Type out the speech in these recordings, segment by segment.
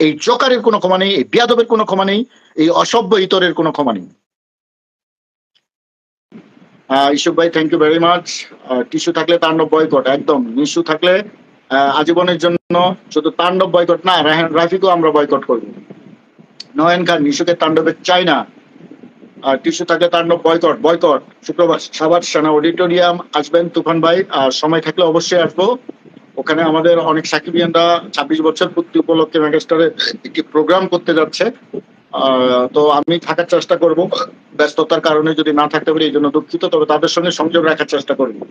এই জোকারের কোনো ক্ষমা নেই, এই বিয়াদবের কোনো ক্ষমা নেই, এই অসভ্য ইতরের কোনো ক্ষমা নেই। ইসুফ ভাই thank you very much tissue থাকলে তাণ্ডব বয়কট একদম। নিশু থাকলে আজীবনের জন্য শুধু তাণ্ডব বয়কট না, রাহেন- রাফিকেও আমরা বয়কট করব। নয়ন খান, নিশুকে তাণ্ডবের চাই না। আর টিস্যু থাকলে তাণ্ডব বয়কট বয়কট শুক্রবার সাবার সেনা অডিটোরিয়াম আসবেন তুফান ভাই, আর সময় থাকলে অবশ্যই আসব। ওখানে আমাদের অনেক সাকিবিয়ানরা ছাব্বিশ বছর পূর্তি উপলক্ষে মেগাস্টারে একটি প্রোগ্রাম করতে যাচ্ছে। তো আমি থাকার চেষ্টা করব। ব্যস্ততার কারণে যদি না থাকতে পারি এই জন্য দুঃখিত। তবে তাদের সঙ্গে সংযোগ রাখার চেষ্টা করব।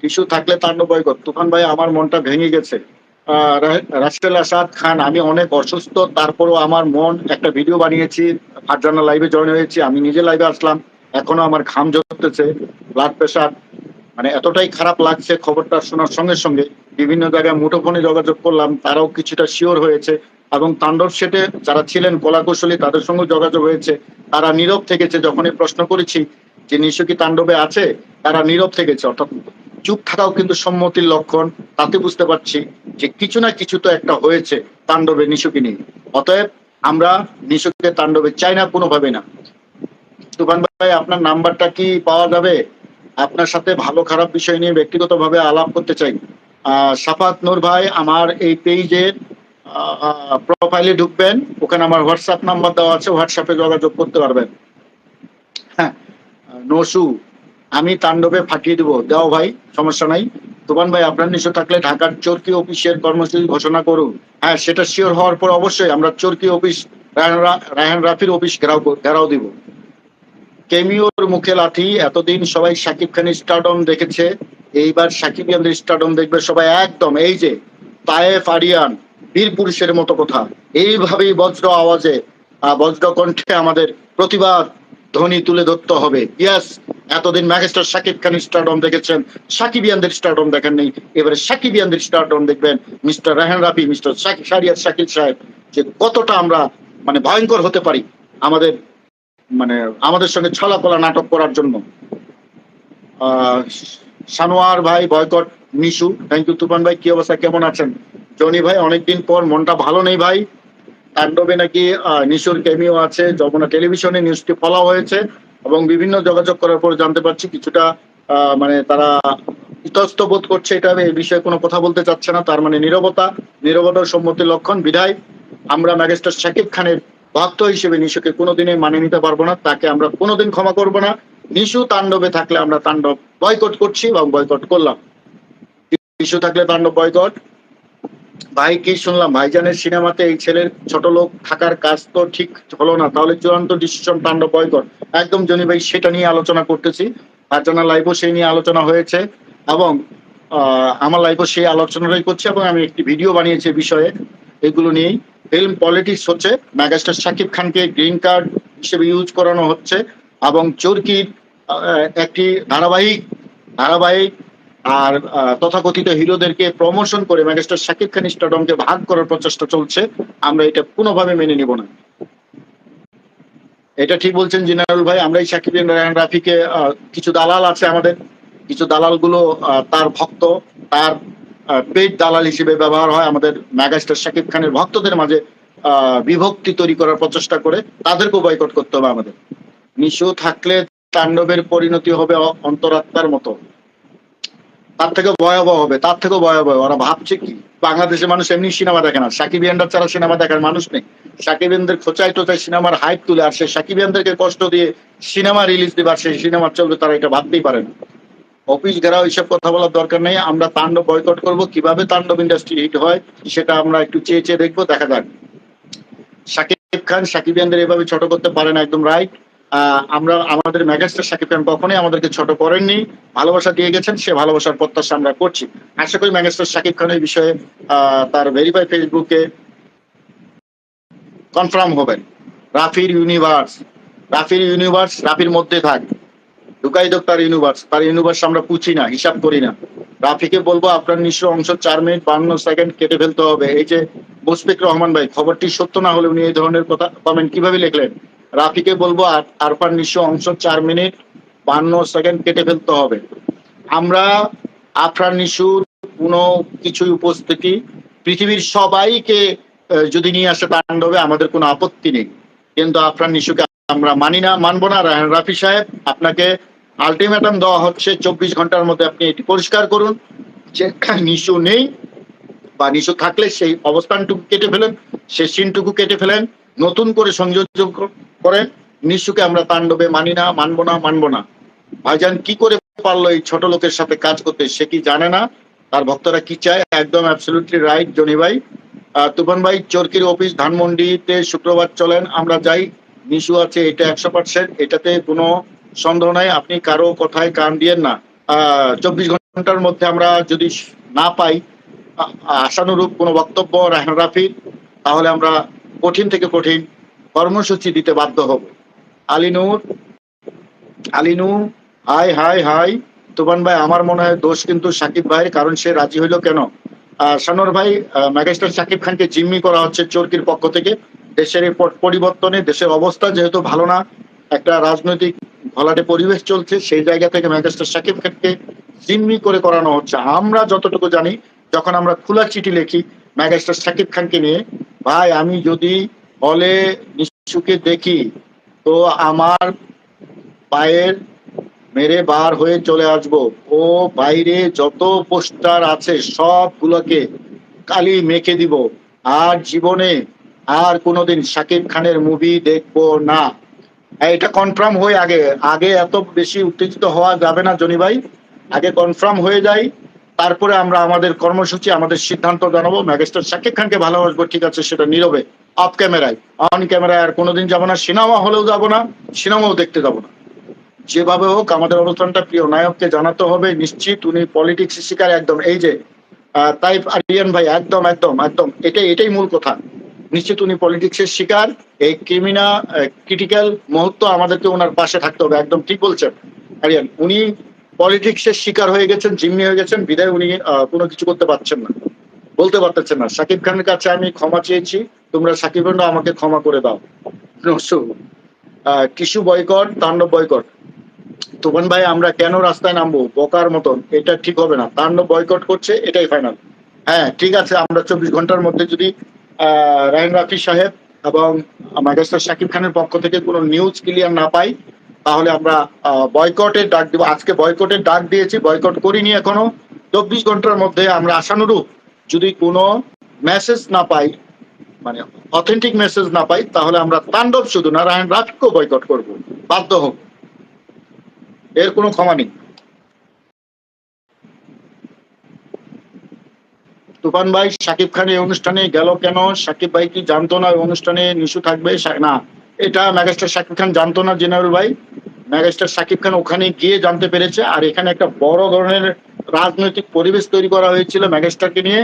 টিস্যু থাকলে তাণ্ডব বয়কট তুফান ভাই আমার মনটা ভেঙে গেছে। আহ, রা- রাসেল আসাদ খান আমি অনেক অসুস্থ। তারপরও আমার মন একটা ভিডিও বানিয়েছি। ফারজানা লাইভে জয়েন হয়েছি। আমি নিজে লাইভে আসলাম। এখনও আমার ঘাম ঝরতেছে। ব্লাড প্রেশার মানে এতটাই খারাপ লাগছে খবরটা শোনার সঙ্গে সঙ্গে। বিভিন্ন জায়গায় মুঠোফোনে যোগাযোগ করলাম, তারাও কিছুটা শিওর হয়েছে। এবং তাণ্ডব সেটে যারা ছিলেন কলাকুশলী, তাদের সঙ্গে যোগাযোগ হয়েছে। তারা নীরব থেকেছে, যখনই প্রশ্ন করেছি যে নিশু কি তাণ্ডবে আছে, তারা নীরব থেকেছে। অর্থাৎ চুপ থাকাও কিন্তু সম্মতির লক্ষণ, তাতে বুঝতে পারছি যে কিছু না কিছু তো একটা হয়েছে তাণ্ডবে নিশুকে নিয়ে। অতএব আমরা নিশুকে তাণ্ডবে চাই না কোনোভাবে না। তুফান ভাই, আপনার নাম্বারটা কি পাওয়া যাবে? আপনার সাথে ভালো খারাপ বিষয় নিয়ে ব্যক্তিগতভাবে আলাপ করতে চাই। সাফাত নূর ভাই আমার এই পেজে প্রোফাইলে ঢুকবেন। ওখানে আমার হোয়াটসঅ্যাপ নাম্বার দেওয়া আছে হোয়াটসঅ্যাপে যোগাযোগ করতে পারবেন। হ্যাঁ নসু, আমি তাণ্ডবে ফাটিয়ে দেবো। দাও ভাই, সমস্যা নাই। তুফান ভাই আপনার নিশ্চয় থাকলে ঢাকার চরকি অফিসের কর্মসূচি ঘোষণা করুন। হ্যাঁ সেটা শিওর হওয়ার পর অবশ্যই আমরা চরকি অফিস, রায়হান রাফির অফিস ঘেরাও ঘেরাও দিব। কেমিওর মুখে লাথি এতদিন সবাই সাকিব খানের স্টারডম দেখেছে, এইবার সাকিব ইয়ানদের স্টারডম দেখবে সবাই একদম, এই যে তায়েফ আরিয়ান, বীর পুরুষের মতো কথা, এইভাবেই বজ্র আওয়াজে বজ্র কণ্ঠে আমাদের প্রতিবাদ ধ্বনি তুলে ধরতে হবে। ইয়াস এতদিন ম্যাগেস্টার সাকিব খান স্টারডম দেখেছেন সাকিবিয়ানদের স্টারডম দেখেন নেই, এবারে সাকিবিয়ানদের স্টারডম দেখবেন মিস্টার রাহান রাফি, মিস্টার সাকিব শারিয়াত শাকিল সাহেব, যে কতটা আমরা মানে ভয়ঙ্কর হতে পারি আমাদের মানে আমাদের সঙ্গে ছলাকলা নাটক করার জন্য। সানোয়ার ভাই, boycott, Nishu thank you Toofan ভাই, কি অবস্থা, কেমন আছেন? জনি ভাই, অনেকদিন পর মনটা ভালো নেই ভাই। তাণ্ডবে নাকি নিশুর কেমিও আছে, যমুনা টেলিভিশনে নিউজটি ফলা হয়েছে এবং বিভিন্ন যোগাযোগ করার পর জানতে পারছি কিছুটা মানে তারা ইতস্ত বোধ করছে এটা এই বিষয়ে কোনো কথা বলতে চাচ্ছে না, তার মানে নীরবতা, নীরবতার সম্মতির লক্ষণ বিধায় আমরা ম্যাজিস্ট্রেট শাকিব খানের ভক্ত হিসেবে নিশুকে কোনোদিনই মানে নিতে পারব না, তাকে আমরা কোনোদিন ক্ষমা করব না। নিশু তাণ্ডবে থাকলে আমরা তাণ্ডব বয়কট করছি এবং বয়কট করলাম। নিশু থাকলে তাণ্ডব বয়কট। ভাই, কি শুনলাম? ভাইজানের সিনেমাতে এই ছেলের ছোট লোক থাকার কাজ তো ঠিক হলো না, তাহলে চূড়ান্ত ডিসিশন তাণ্ডব বয়কট। একদম জনি ভাই, সেটা নিয়ে আলোচনা করতেছি। ভাইজানা লাইভও সেই নিয়ে আলোচনা হয়েছে এবং আমার লাইভও সেই আলোচনাটাই করছি এবং আমি একটি ভিডিও বানিয়েছি বিষয়ে। এগুলো নিয়েই ফিল্ম পলিটিক্স হচ্ছে। মেগাস্টার শাকিব খানকে গ্রিন কার্ড হিসেবে ইউজ করানো হচ্ছে এবং চরকির একটি ধারাবাহিক ধারাবাহিক আর তথাকথিত হিরোদেরকে প্রমোশন করে মেগাস্টার শাকিব খান স্টাডমকে ভাগ করার প্রচেষ্টা চলছে। আমরা এটা কোনোভাবে মেনে নিব না। এটা ঠিক বলছেন জিনারুল ভাই আমরা এই রায়হান রাফিকে কিছু দালাল আছে আমাদের। কিছু দালালগুলো তার ভক্ত, তার পেট দালাল হিসেবে ব্যবহার হয় আমাদের মেগাস্টার শাকিব খানের ভক্তদের মাঝে বিভক্তি তৈরি করার প্রচেষ্টা করে তাদেরকেও বয়কট করতে হবে আমাদের। নিশু থাকলে তাণ্ডবের পরিণতি হবে অন্তরাত্মার মতো। তার থেকে ভয়াবহ হবে, তার থেকেও ভয়াবহ। ওরা ভাবছে কি? বাংলাদেশের মানুষ এমনি সিনেমা দেখে না। সাকিবিয়ানরা ছাড়া সিনেমা দেখার মানুষ নেই। সাকিব সাকিবিয়ানদের খোঁচাই টোচাই সিনেমার হাইপ তুলে আর সে সাকিবিয়ানদেরকে কষ্ট দিয়ে সিনেমা রিলিজ দিবে আর সেই সিনেমা চলবে, তারা এটা ভাবতেই পারে না। অফিস ঘেরা এইসব কথা বলার দরকার নেই। আমরা তাণ্ডব বয়কট করব। কীভাবে তাণ্ডব ইন্ডাস্ট্রি হিট হয়, সেটা আমরা একটু চেয়ে চেয়ে দেখব। দেখা যাক। শাকিব খান সাকিবিয়ানদের এভাবে ছোট করতে পারে না, একদম রাইট আমরা, আমাদের মেগাস্টার শাকিব খান কখনোই আমাদেরকে ছোট করেননি। ভালোবাসা দিয়ে গেছেন, সে ভালোবাসার প্রত্যাশা আমরা করছি। আশা করি মেগাস্টার শাকিব খান এই বিষয়ে তার ভেরিফাই ফেসবুকে কনফার্ম হবেন। রাফির ইউনিভার্স রাফির ইউনিভার্স রাফির মধ্যে থাক। ঢুকাই দোক তার ইউনিভার্স তার ইউনিভার্স আমরা পুছি না, হিসাব করি না। রাফিকে বলব, আপনার নিশ্চয় অংশ চার মিনিট বান্ন সেকেন্ড কেটে ফেলতে হবে। এই যে মুশফিক রহমান ভাই, খবরটি সত্য না হলে উনি এই ধরনের কথা কমেন্ট কীভাবে লিখলেন? রাফিকে বলব, আর আরফান নিশ্চয় অংশ চার মিনিট বান্ন সেকেন্ড কেটে ফেলতে হবে। আমরা আফরান নিশুর কোনো কিছুই উপস্থিতি, পৃথিবীর সবাইকে যদি নিয়ে আসে তাণ্ডবে, আমাদের কোনো আপত্তি নেই। কিন্তু আফরান নিশুকে আমরা মানি না, মানবো না। রাফি সাহেব, আপনাকে আলটিমেটাম দেওয়া হচ্ছে, চব্বিশ ঘণ্টার মধ্যে আপনি এটি পরিষ্কার করুন। যে নিশু নেই বা নিশু থাকলে সেই অবস্থানটুকু কেটে ফেলেন, সেই সিনটুকু কেটে ফেলেন, নতুন করে সংযোজন করেন। নিশুকে আমরা তাণ্ডবে মানি না, মানবো না মানবো না। ভাইজান কি করে পারল এই ছোট লোকের সাথে কাজ করতে, সে কি জানে না? তার ভক্তরা কি চায়? একদম অ্যাবসলিউটলি রাইট জনি ভাই। তুফান ভাই, চরকির অফিস, ধানমন্ডিতে শুক্রবার চলেন, আমরা যাই। নিশু আছে, এটা একশো পার্সেন্ট এটাতে কোনো সন্দেহ নাই আপনি কারও কথায় কান দিয়েন না। চব্বিশ ঘণ্টার মধ্যে আমরা যদি না পাই আশানুরূপ কোনো বক্তব্য রাহান রাফির, তাহলে আমরা কঠিন থেকে কঠিন কর্মসূচি দিতে বাধ্য হব। Alinur আলিনু hi hi hi, Toofan ভাই, আমার মনে হয় দোষ কিন্তু সাকিব ভাই কারণ সে রাজি হইল কেন? সানোর ভাই মেগাস্টার সাকিব খানকে জিম্মি করা হচ্ছে চরকির পক্ষ থেকে। দেশের পরিবর্তনে, দেশের অবস্থা যেহেতু ভালো না একটা রাজনৈতিক ঘলাটে পরিবেশ চলছে, সেই জায়গা থেকে মেগাস্টার সাকিব খানকে জিম্মি করে করানো হচ্ছে। আমরা যতটুকু জানি, যখন আমরা খোলা চিঠি লিখি মেগাস্টার সাকিব খানকে নিয়ে, ভাই, আমি যদি হলে নিশুকে দেখি, তো আমার পায়ের মেরে বার হয়ে চলে আসব। ও বাইরে যত পোস্টার আছে, সবগুলোকে কালি মেখে দিব। আর জীবনে আর কোনোদিন শাকিব খানের মুভি দেখব না। এটা কনফার্ম হয়ে আগে আগে এত বেশি উত্তেজিত হওয়া যাবে না, জনি ভাই। আগে কনফার্ম হয়ে যাই তারপরে আমরা আমাদের কর্মসূচি, আমাদের সিদ্ধান্ত জানাব। ম্যাগেস্টার শাকিব খানকে ভালোবাসবো, ঠিক আছে, সেটা নীরবে অফ ক্যামেরায় অন ক্যামেরায় আর কোনোদিন যাব না, সিনেমা হলেও যাব না, সিনেমাও দেখতে যাব না। যেভাবে হোক, আমাদের অবস্থানটা প্রিয় নায়ককে জানাতে হবে, নিশ্চিত উনি পলিটিক্স শিকার একদম। এই যে তাইফ আরিয়ান ভাই, একদম একদম একদম। এটাই এটাই মূল কথা। নিশ্চিত উনি পলিটিক্সের শিকার। এই ক্রিমিনা ক্রিটিক্যাল মুহূর্ত আমাদেরকে ওনার পাশে থাকতে হবে, একদম ঠিক বলছেন। আরিয়ান, উনি পলিটিক্সের শিকার হয়ে গেছেন, জিম্মি হয়ে গেছেন, বিদায় উনি কোনো কিছু করতে পারছেন না। বলতে পারতেছেন না। সাকিব খানের কাছে আমি ক্ষমা চেয়েছি, তোমরা সাকিব খানরা আমাকে ক্ষমা করে দাও। Tissue boycott, Taandob boycott. Toofan ভাই, আমরা কেন রাস্তায় নামবো? বকার মতন। এটা ঠিক হবে না। তাণ্ডব বয়কট করছে, এটাই ফাইনাল হ্যাঁ ঠিক আছে, আমরা চব্বিশ ঘণ্টার মধ্যে যদি রায়ন রাফি সাহেব এবং ম্যাগেস্টার শাকিব খানের পক্ষ থেকে কোনো নিউজ ক্লিয়ার না পাই, তাহলে আমরা বয়কটের ডাক দিব। আজকে বয়কটের ডাক দিয়েছি বয়কট করিনি এখনও। চব্বিশ ঘণ্টার মধ্যে আমরা আশানুরূপ যদি কোনো মেসেজ না পাই মানে অথেন্টিক মেসেজ না পাই, তাহলে আমরা তাণ্ডব শুধু না রায়ন রাফিকেও বয়কট করব। বাধ্য হোক এর কোনো ক্ষমা নেই। তুফান ভাই সাকিব খান এই অনুষ্ঠানে গেল কেন? সাকিব ভাই কি জানতো না এই অনুষ্ঠানে নিশু থাকবে? না, এটা ম্যাগাস্টার সাকিব খান জানতো না জেনারেল ভাই। ম্যাগাস্টার সাকিব খান ওখানে গিয়ে জানতে পেরেছে আর এখানে একটা বড় ধরনের রাজনৈতিক পরিবেশ তৈরি করা হয়েছিল ম্যাগাস্টারকে নিয়ে।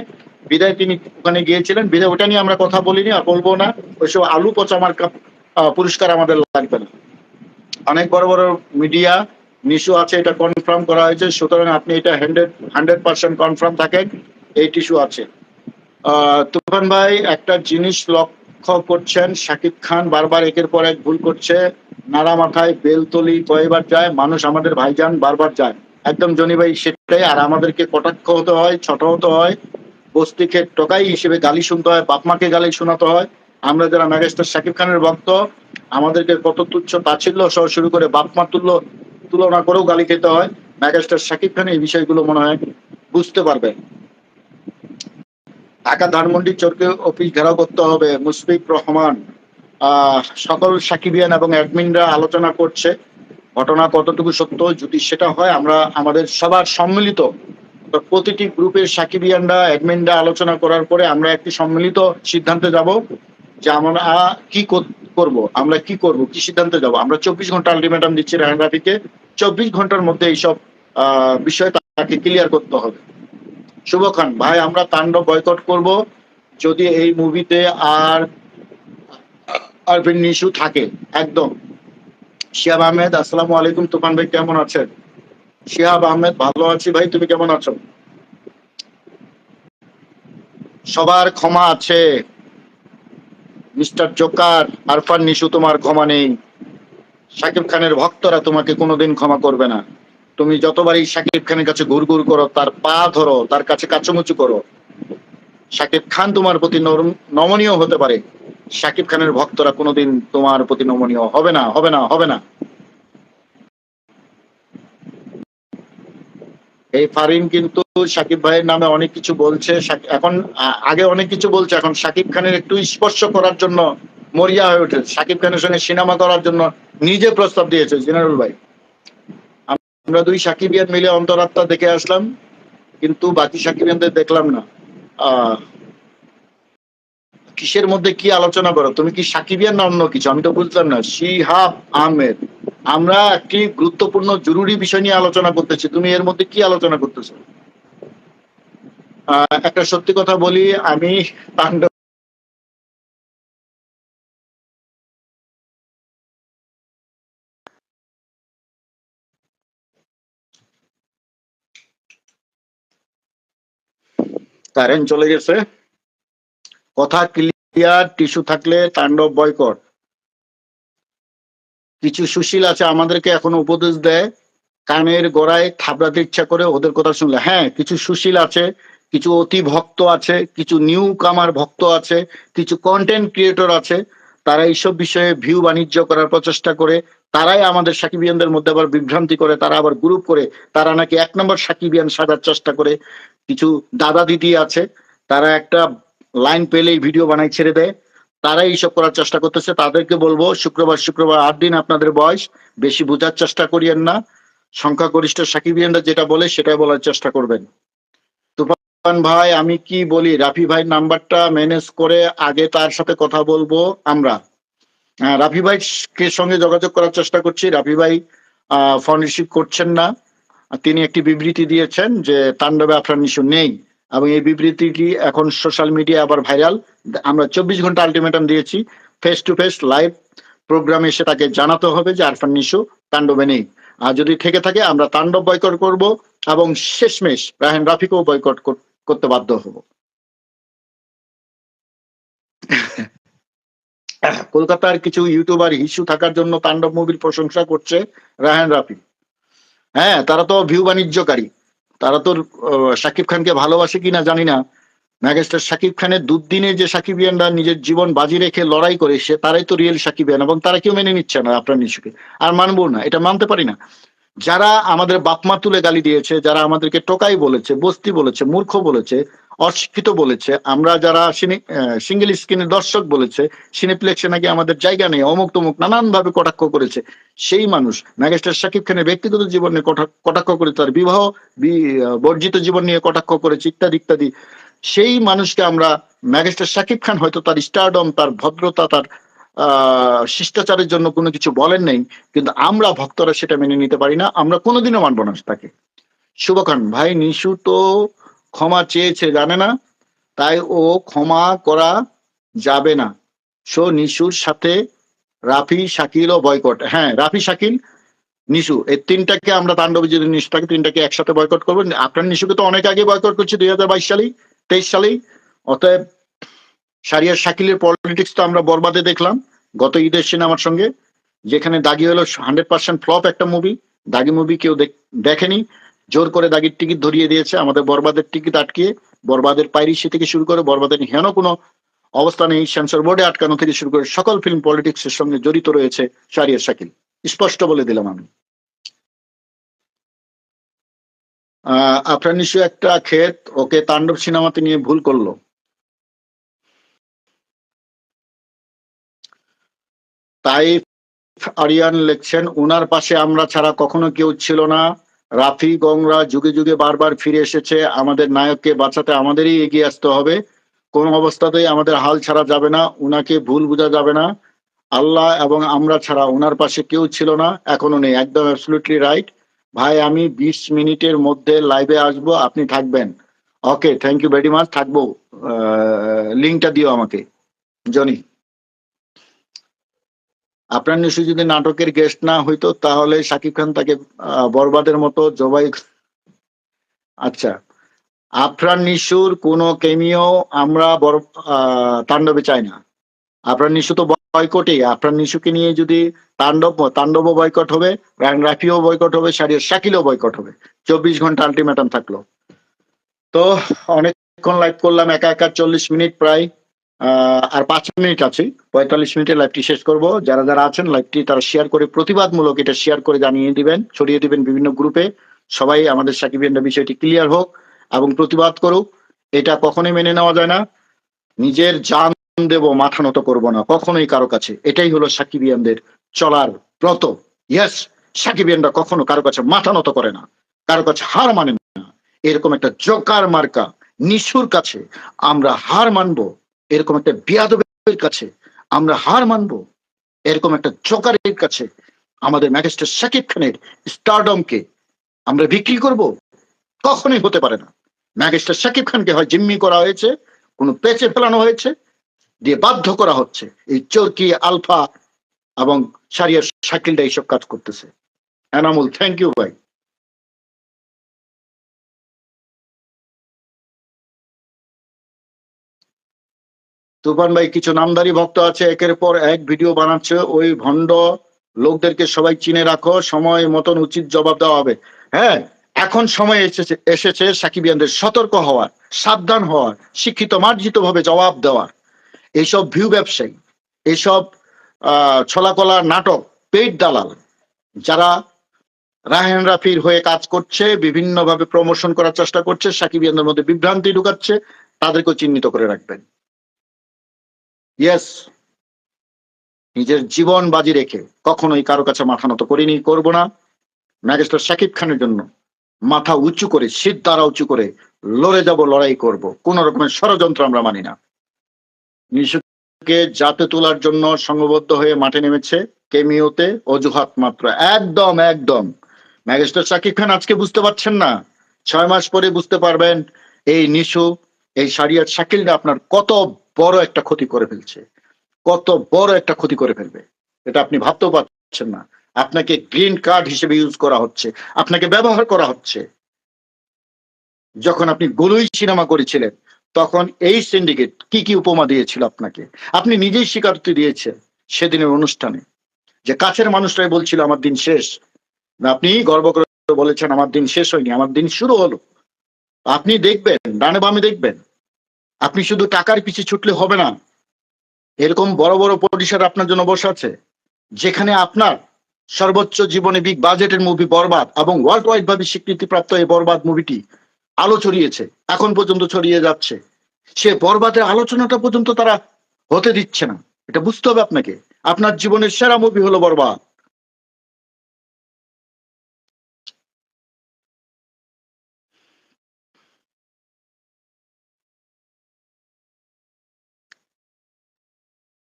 বিদায় তিনি ওখানে গিয়েছিলেন। বিদায় ওটা নিয়ে আমরা কথা বলিনি আর বলব না। ওইসব আলু পচা আমার পুরস্কার আমাদের লাগবে না। অনেক বড় বড় মিডিয়া, নিশু আছে, এটা কনফার্ম করা হয়েছে। সুতরাং আপনি এটা হান্ড্রেড হান্ড্রেড পার্সেন্ট কনফার্ম থাকেন। এই টিস্যু আছে। তুফান ভাই, একটা জিনিস লক্ষ্য করছেন, শাকিব খান বারবার একের পর এক ভুল করছে। নাড়া মাথায় বেলতলি কয়বার যায়, মানুষ আমাদের ভাইজান বারবার যায়। একদম জনি ভাই, সেটাই। আর আমাদেরকে কটাক্ষ হতে হয়, ছোট হতে হয় বস্তিকে টোকাই হিসেবে গালি শুনতে হয় বাপমাকে গালি শোনাতে হয়। আমরা যারা ম্যাগেস্টার শাকিব খানের ভক্ত, আমাদেরকে কত তুচ্ছ তাচ্ছিল্য সহ শুরু করে বাপমা তুল্য তুলনা করেও গালি খেতে হয়। ম্যাগেস্টার শাকিব খান এই বিষয়গুলো মনে হয় বুঝতে পারবে ঢাকা ধানমন্ডি চরকে অফিস ঘেরাও করতে হবে, মুশফিক রহমান সকল সাকিবিয়ান এবং অ্যাডমিনরা আলোচনা করছে। ঘটনা কতটুকু সত্য, যদি সেটা হয়, আমরা আমাদের সবার সম্মিলিত প্রতিটি গ্রুপের সাকিবিয়ানরা, অ্যাডমিনরা আলোচনা করার পরে আমরা একটি সম্মিলিত সিদ্ধান্তে যাব যে আমরা কি কর- করব, আমরা কি করব, কি সিদ্ধান্তে যাব। আমরা চব্বিশ ঘণ্টা আলটিমেটাম দিচ্ছি রায়ন রাফিকে। চব্বিশ ঘণ্টার মধ্যে এইসব বিষয় তাকে ক্লিয়ার করতে হবে। শুভ খান ভাই, আমরা তাণ্ডব বয়কট করব যদি এই মুভিতে আর আরবিন নিশু থাকে। একদম। শিহাব আহমেদ, আসসালামু আলাইকুম। তুফান ভাই, কেমন আছেন? শিহাব আহমেদ, ভালো আছি। ভাই, তুমি কেমন আছো? সবার ক্ষমা আছে। মিস্টার জোকার, আরফান নিশু তোমার ক্ষমা নেই। শাকিব খানের ভক্তরা তোমাকে কোনোদিন ক্ষমা করবে না। তুমি যতবারই শাকিব খানের কাছে ঘুর ঘুর করো, তার পা ধরো, তার কাছে কাচুমুচু করো শাকিব খান তোমার প্রতি নমনীয় হতে পারে। শাকিব খানের ভক্তরা কোনোদিন তোমার প্রতি নমনীয় হবে না হবে না হবে না। এই ফারিন কিন্তু সাকিব ভাইয়ের নামে অনেক কিছু বলছে। এখন আগে অনেক কিছু বলছে, এখন সাকিব খানের একটু স্পর্শ করার জন্য মরিয়া হয়ে উঠেছে। সাকিব খানের সঙ্গে সিনেমা করার জন্য নিজে প্রস্তাব দিয়েছে জিনারুল ভাই। আমরা দুই সাকিবিয়ান মিলে অন্তরাত্মা দেখে আসলাম, কিন্তু বাকি সাকিবিয়ানদের দেখলাম না। কিসের মধ্যে কি আলোচনা করো? তুমি কি সাকিবিয়ান না অন্য কিছু? আমি তো বুঝলাম না। শিহাব আহমেদ, আমরা একটি গুরুত্বপূর্ণ, জরুরি বিষয় নিয়ে আলোচনা করতেছি। তুমি এর মধ্যে কি আলোচনা করতেছো? একটা সত্যি কথা বলি, আমি তাণ্ডব কারেন্ট চলে গেছে। কথা ক্লিয়ার টিস্যু থাকলে তাণ্ডব বয়কট কিছু সুশীল আছে আমাদেরকে এখন উপদেশ দেয়, কানের গোড়ায় থাবড়াতে ইচ্ছা করে ওদের কথা শুনলে। হ্যাঁ কিছু সুশীল আছে, কিছু অতি ভক্ত আছে, কিছু নিউ কামার ভক্ত আছে, কিছু কন্টেন্ট ক্রিয়েটর আছে, তারা এইসব বিষয়ে ভিউ বাণিজ্য করার প্রচেষ্টা করে, তারাই আমাদের সাকিবিয়ানদের মধ্যে আবার বিভ্রান্তি করে, তারা আবার গ্রুপ করে, তারা নাকি এক নম্বর সাকিবিয়ান সাজার চেষ্টা করে। কিছু দাদা দিদি আছে তারা একটা লাইন পেলেই ভিডিও বানাই ছেড়ে দেয়। তারা এইসব করার চেষ্টা করতেছে। তাদেরকে বলব শুক্রবার শুক্রবার আট দিন আপনাদের বয়স বেশি বোঝার চেষ্টা করিয়েন না। সংখ্যাগরিষ্ঠ সাকিবিয়ানরা যেটা বলে সেটাই বলার চেষ্টা করবেন। তুফান ভাই আমি কি বলি? রাফি ভাই নাম্বারটা ম্যানেজ করে আগে তার সাথে কথা বলব আমরা। আহ, রাফি ভাই কে সঙ্গে যোগাযোগ করার চেষ্টা করছি। রাফি ভাই ফোন রিসিভ করছেন না। তিনি একটি বিবৃতি দিয়েছেন যে তাণ্ডবে আফরান নিশু নেই এবং এই বিবৃতিটি এখন সোশ্যাল মিডিয়া আবার ভাইরাল। আমরা চব্বিশ ঘণ্টা আলটিমেটাম দিয়েছি ফেস টু ফেস লাইভ প্রোগ্রামে এসে তাকে জানাতে হবে যে আরফান নিশু তাণ্ডবে নেই। আর যদি থেকে থাকে, আমরা তাণ্ডব বয়কট করব এবং শেষমেশ রাহেন রাফিকেও বয়কট করতে বাধ্য হব। কলকাতার কিছু ইউটিউবার ইস্যু থাকার জন্য তাণ্ডব মুভির প্রশংসা করছে রাহেন রাফি হ্যাঁ তারা তো ভিউ বাণিজ্যকারী। তারা তো সাকিব খানকে ভালোবাসে কিনা জানি না। ম্যাগাস্টার সাকিব খানের দুদিনে যে সাকিবিয়ানরা নিজের জীবন বাজি রেখে লড়াই করে, সে, তারাই তো রিয়েল সাকিবিয়ান এবং তারা কেউ মেনে নিচ্ছে না আপনার নিশুকে আর মানবো না, এটা মানতে পারি না। যারা আমাদের বাপমা তুলে গালি দিয়েছে, যারা আমাদেরকে টোকাই বলেছে, বস্তি বলেছে, মূর্খ বলেছে অশিক্ষিত বলেছে। আমরা যারা সিঙ্গেল স্ক্রিনের দর্শক বলেছে সিনেপ্লেক্সে নাকি আমাদের জায়গা নেই অমুক তমুক নানান ভাবে কটাক্ষ করেছে। সেই মানুষ ম্যাগেস্টার শাকিব খানের ব্যক্তিগত জীবন নিয়ে কটাক্ষ করে তার বিবাহ বর্জিত জীবন নিয়ে কটাক্ষ করেছে, ইত্যাদি ইত্যাদি। সেই মানুষকে আমরা ম্যাগেস্টার শাকিব খান হয়তো তার স্টারডম তার ভদ্রতা, তার শিষ্টাচারের জন্য কোনো কিছু বলেন নাই, কিন্তু আমরা ভক্তরা সেটা মেনে নিতে পারি না, আমরা কোনোদিনও মানবো না তাকে। শুভ খান ভাই নিশু তো ক্ষমা চেয়েছে, জানে না? তাই ও ক্ষমা করা যাবে না। সো নিশুর সাথে রাফি শাকিল ও বয়কট হ্যাঁ রাফি, শাকিল, নিশু, এই তিনটাকে আমরা তাণ্ডবে যদি নিশুটাকে, তিনটাকে একসাথে বয়কট করব। আপনার নিশুকে তো অনেক আগে বয়কট করছে, দুই হাজার বাইশ সালেই, তেইশ সালেই। অতএব সারিয়ার শাকিলের পলিটিক্স তো আমরা বরবাদে দেখলাম গত ঈদের সিনেমার সঙ্গে, যেখানে দাগি হলো হান্ড্রেড পার্সেন্ট ফ্লপ একটা মুভি দাগি মুভি কেউ দেখ- দেখেনি। জোর করে দাগির টিকিট ধরিয়ে দিয়েছে, আমাদের বরবাদের টিকিট আটকিয়ে বরবাদের পাইরিসি থেকে শুরু করে বরবাদের হেন কোনো অবস্থানে এই সেন্সর বোর্ডে আটকানো থেকে শুরু করে সকল ফিল্ম পলিটিক্স এর সঙ্গে জড়িত রয়েছে শারিয়ার শাকিল। স্পষ্ট বলে দিলাম আমি। আপনার নিশ্চয়ই একটা ক্ষেত, ওকে তাণ্ডব সিনেমাতে নিয়ে ভুল করল। তাই আরিয়ান লিখছেন ওনার পাশে আমরা ছাড়া কখনো কেউ ছিল না। রাফি গংরা যুগে যুগে বারবার ফিরে এসেছে। আমাদের নায়ককে বাঁচাতে আমাদেরই এগিয়ে আসতে হবে। কোন অবস্থাতেই আমাদের হাল ছাড়া যাবে না, উনাকে ভুল বোঝা যাবে না। আল্লাহ এবং আমরা ছাড়া ওনার পাশে কেউ ছিল না, এখনও নেই। একদম অ্যাবসলুটলি রাইট ভাই, আমি বিশ মিনিটের মধ্যে লাইভে আসব, আপনি থাকবেন। Okay thank you very much থাকব লিঙ্কটা দিও আমাকে। জনি। আপনার নিশ্চয় যদি নাটকের গেস্ট না হইতো, তাহলে শাকিব খান তাকে বরবাদের মতো জবাই আচ্ছা আফরান নিশুর কোনো কেমিও আমরা বড় তাণ্ডবে চাই না। আফরান নিশু তো বয়কটে আফরান নিশুকে নিয়ে যদি তাণ্ডব, তাণ্ডবও বয়কট হবে রাফিও বয়কট হবে সারিয়ার শাকিলও বয়কট হবে। চব্বিশ ঘণ্টা আলটিমেটাম থাকল। তো অনেকক্ষণ লাইভ করলাম, একা একা চল্লিশ মিনিট প্রায়। আর পাঁচ মিনিট আছে, পঁয়তাল্লিশ মিনিটে লাইভটি শেষ করব। যারা যারা আছেন, লাইভটি তারা শেয়ার করে প্রতিবাদমূলক এটা শেয়ার করে জানিয়ে দিবেন, ছড়িয়ে দিবেন বিভিন্ন গ্রুপে সবাই আমাদের সাকিবিয়ানরা বিষয়টি ক্লিয়ার হোক এবং প্রতিবাদ করুক। এটা কখনোই মেনে নেওয়া যায় না। নিজের জান দেব, মাথা নত করব না, কখনোই কারও কাছে। এটাই হলো সাকিবিয়ানদের চলার ব্রত। ইয়েস সাকিবিয়ানরা কখনো কারও কাছে মাথা নত করে না, কারও কাছে হার মানে না। এরকম একটা জোকার মার্কা, নিশুর কাছে আমরা হার মানবো। এরকম একটা বিয়াদবের কাছে আমরা হার মানবো, এরকম একটা জোকারের কাছে আমাদের ম্যাজিস্ট্রেট শাকিব খানের স্টারডমকে আমরা বিক্রি করব, কখনোই হতে পারে না। ম্যাজিস্ট্রেট শাকিব খানকে হয় জিম্মি করা হয়েছে, কোনো পেচে ফেলানো হয়েছে, দিয়ে বাধ্য করা হচ্ছে। এই চরকি, আলফা এবং সারিয়ার শাকিলটা এইসব কাজ করতেছে। এনামুল থ্যাংক ইউ ভাই। তুফান ভাই, কিছু নামদারি ভক্ত আছে, একের পর এক ভিডিও বানাচ্ছে। ওই ভণ্ড লোকদেরকে সবাই চিনে রাখো, সময় মতন উচিত জবাব দেওয়া হবে। হ্যাঁ এখন সময় এসেছে এসেছে সাকিবিয়ানদের সতর্ক হওয়ার, সাবধান হওয়ার, শিক্ষিত মার্জিত ভাবে জবাব দেওয়ার। এইসব ভিউ ব্যবসায়ী এইসব আহ, ছলাকলা নাটক, পেট দালাল, যারা রাহেন রাফির হয়ে কাজ করছে, বিভিন্নভাবে প্রমোশন করার চেষ্টা করছে, সাকিবিয়ানদের মধ্যে বিভ্রান্তি ঢুকাচ্ছে, তাদেরকেও চিহ্নিত করে রাখবেন। ইয়েস নিজের জীবন বাজি রেখে কখনোই কারও কাছে মাথা নত করিনি, করব না। ম্যাজিস্ট্রেট শাকিব খানের জন্য মাথা উঁচু করে শীত দ্বারা উঁচু করে লড়ে যাব, লড়াই করব। কোন রকমের ষড়যন্ত্র আমরা মানি না। নিশুকে জাতে তোলার জন্য সংঘবদ্ধ হয়ে মাঠে নেমেছে কেমিওতে অজুহাত মাত্র। একদম একদম। ম্যাজিস্ট্রেট শাকিব খান আজকে বুঝতে পারছেন না। ছয় মাস পরে বুঝতে পারবেন, এই নিশু, এই সারিয়ার শাকিলটা আপনার কত বড় একটা ক্ষতি করে ফেলছে। কত বড় একটা ক্ষতি করে ফেলবে। এটা আপনি ভাবতেও পারছেন না। আপনাকে গ্রিন কার্ড হিসেবে ইউজ করা হচ্ছে। আপনাকে ব্যবহার করা হচ্ছে। যখন আপনি গলুই সিনেমা করেছিলেন, তখন এই সিন্ডিকেট কি কি উপমা দিয়েছিল আপনাকে? আপনি নিজেই স্বীকারোক্তি দিয়েছেন সেদিনের অনুষ্ঠানে। যে কাছের মানুষরাই বলছিল, আমার দিন শেষ। আপনি গর্ব করে বলেছেন, আমার দিন শেষ হয়নি, আমার দিন শুরু হলো। আপনি দেখবেন, ডানে বামে দেখবেন আপনি শুধু টাকার পিছে ছুটলে হবে না। এরকম বড় বড় প্রডিউসার আপনার জন্য বসে আছে, যেখানে আপনার সর্বোচ্চ জীবনে বিগ বাজেটের মুভি বরবাদ এবং ওয়ার্ল্ড ওয়াইড ভাবে স্বীকৃতিপ্রাপ্ত এই বরবাদ মুভিটি আলো ছড়িয়েছে, এখন পর্যন্ত ছড়িয়ে যাচ্ছে। সে বরবাদের আলোচনাটা পর্যন্ত তারা হতে দিচ্ছে না। এটা বুঝতে হবে আপনাকে। আপনার জীবনের সেরা মুভি হলো বরবাদ।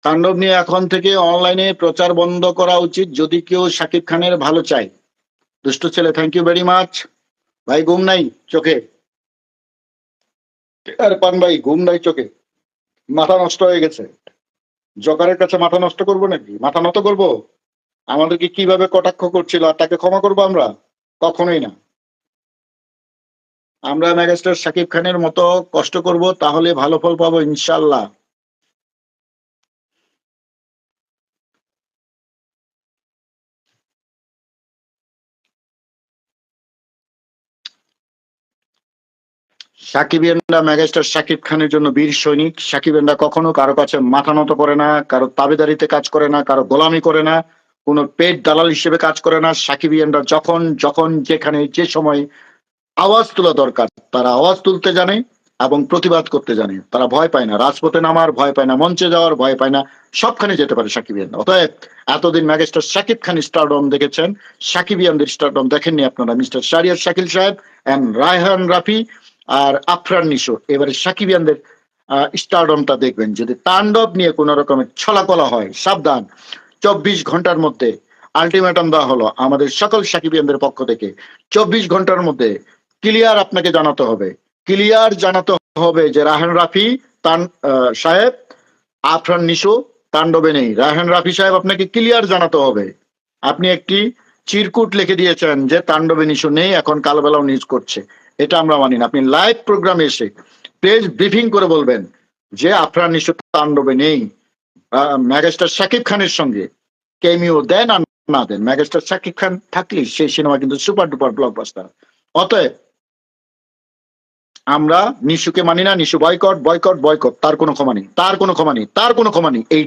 তাণ্ডব নিয়ে এখন থেকে অনলাইনে প্রচার বন্ধ করা উচিত যদি কেউ সাকিব খানের ভালো চায়। দুষ্ট ছেলে থ্যাংক ইউ ভেরি মাচ ভাই, ঘুম নাই চোখে? আর পান ভাই, ঘুম নাই চোখে? মাথা নষ্ট হয়ে গেছে। জকারের কাছে মাথা নষ্ট করব নাকি? মাথা নত করব? আমাদেরকে কীভাবে কটাক্ষ করছিল? আর তাকে ক্ষমা করব আমরা? কখনোই না। আমরা ম্যাগাস্টার শাকিব খানের মতো কষ্ট করব, তাহলে ভালো ফল পাবো ইনশাল্লাহ। সাকিবিয়ানরা ম্যাগাস্টার শাকিব খানের জন্য বীর সৈনিক। সাকিবিয়ানরা কখনো কারও কাছে মাথা নত করে না, কারও তাবেদারিতে কাজ করে না, কারও গোলামি করে না, কোনো পেট দালাল হিসেবে কাজ করে না। সাকিব সাকিবিয়ানরা যখন যখন, যেখানে, যে সময় আওয়াজ তোলা দরকার, তারা আওয়াজ তুলতে জানে এবং প্রতিবাদ করতে জানে। তারা ভয় পায় না, রাজপথে নামার ভয় পায় না, মঞ্চে যাওয়ার ভয় পায় না, সবখানে যেতে পারে সাকিব সাকিবিয়ান অতএব এতদিন ম্যাগেস্টার শাকিব খান স্টারডম দেখেছেন। সাকিব সাকিবিয়ানদের স্টারডম দেখেননি আপনারা, মিস্টার শারিয়ার শাকিল সাহেব অ্যান্ড রায়হান রাফি। আর আফরান নিশো এবারে সাকিবিয়ানদের স্টারডমটা দেখবেন। যদি তাণ্ডব নিয়ে কোনো রকমের ছলাকলা হয়, সাবধান। চব্বিশ ঘণ্টার মধ্যে আলটিমেটাম দেওয়া হলো আমাদের সকল সাকিবিয়ানদের পক্ষ থেকে। চব্বিশ ঘণ্টার মধ্যে ক্লিয়ার আপনাকে জানাতে হবে। ক্লিয়ার জানাতে হবে যে রাহান রাফি, তান সাহেব, আফরান নিশো তাণ্ডবে নেই। রাহান রাফি সাহেব আপনাকে ক্লিয়ার জানাতে হবে। আপনি একটি চিরকুট লিখে দিয়েছেন যে তাণ্ডবে নিশো নেই, এখন কালবেলাও নিউজ করছে। এটা আমরা মানি না। আপনি লাইভ প্রোগ্রামে এসে পেজ ব্রিফিং করে বলবেন যে আফরান নিশো তাণ্ডবে নেই। ম্যাগাস্টার শাকিব খানের সঙ্গে কেমিও দেন আর না দেন। ম্যাগাস্টার শাকিব খান থাকলে সেই সিনেমা কিন্তু সুপার ডুপার ব্লকবাস্টার অতএব আমরা নিশুকে মানি না, নিশু বয়কট বয়কট বয়কট তার কোনো ক্ষমা নেই, তার কোনো ক্ষমা নেই, তার কোনো ক্ষমা নেই, এই